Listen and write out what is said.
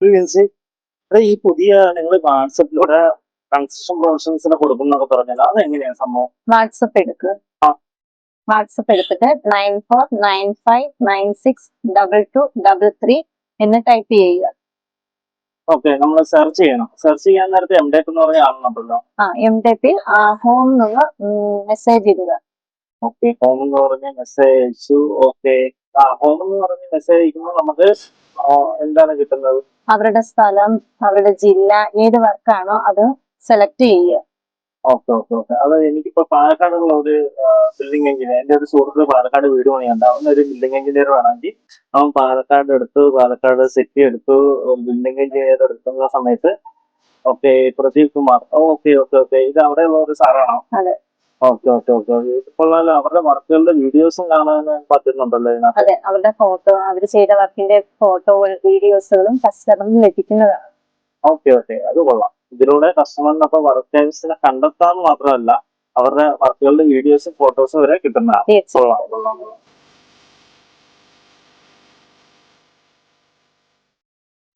ഈ പുതിയ നിങ്ങൾ വാട്സപ്പിലൂടെ കൺസ്ട്രക്ഷൻ പ്രൊഫഷൻസിന് കൊടുക്കുന്നൊക്കെ പറഞ്ഞല്ലോ അത് എങ്ങനെയാണ് സംഭവം? വാട്സപ്പ് എടുക്കുക. വാട്സപ്പ് എടുത്തിട്ട് nine four nine five nine six double two double three എന്ന് ടൈപ്പ് ചെയ്യുക. ഓക്കെ നമ്മൾ സെർച്ച് ചെയ്യണം. സെർച്ച് ചെയ്യാൻ നേരത്തെ എം ടൈപ്പ് എന്ന് പറഞ്ഞ ആളുണ്ടല്ലോ ആ എം ടൈപ്പിൽ ഹോം എന്നുള്ള മെസ്സേജ് ഇടുക. ഓക്കെ ഹോം എന്ന് പറഞ്ഞ മെസ്സേജ് ഓക്കെ ഹോം എന്ന് പറഞ്ഞ മെസ്സേജ് അയക്കുമ്പോൾ നമുക്ക് എന്താണ് കിട്ടുന്നത്? അവരുടെ സ്ഥലം അവരുടെ ജില്ല ഏത് വർക്കാണോ അത് സെലക്ട് ചെയ്യുക. Okay okay okay. അത് എനിക്കിപ്പോ പാലക്കാടുള്ള ഒരു ബിൽഡിംഗ് എഞ്ചിനീയർ എന്റെ ഒരു സുഹൃത്ത് പാലക്കാട് വീട് പണിയുണ്ട് അവൻ ഒരു ബിൽഡിംഗ് എഞ്ചിനീയർ വേണമെങ്കിൽ അവൻ പാലക്കാട് എടുത്തു പാലക്കാട് സിറ്റി എടുത്തു ബിൽഡിംഗ് എഞ്ചിനീയർ എടുക്കുന്ന സമയത്ത് okay Pradeep Kumar. Okay okay okay ഇത് അവിടെയുള്ള ഒരു സാറാണോ? അതെ. Okay okay okay. ഇപ്പോൾ അവരുടെ വർക്കുകളുടെ വീഡിയോസും കാണാൻ പറ്റുന്നുണ്ടല്ലോ ഇതിനകത്ത്? അതെ അവരുടെ ഫോട്ടോ അവർ ചെയ്ത വർക്കിന്റെ ഫോട്ടോ വീഡിയോസുകളും കസ്റ്റമറിന് ലഭിക്കുന്നതാണ്. Okay okay. അത് കൊള്ളാം. ഇതിലൂടെ കസ്റ്റമറിനൊപ്പം വർക്ക് ടൈംസിനെ കണ്ടെത്താൻ മാത്രമല്ല അവരുടെ വർക്കുകളുടെ വീഡിയോസും ഫോട്ടോസും വരെ കിട്ടുന്നതാണ്. കൊള്ളാം കൊള്ളാം കൊള്ളാം.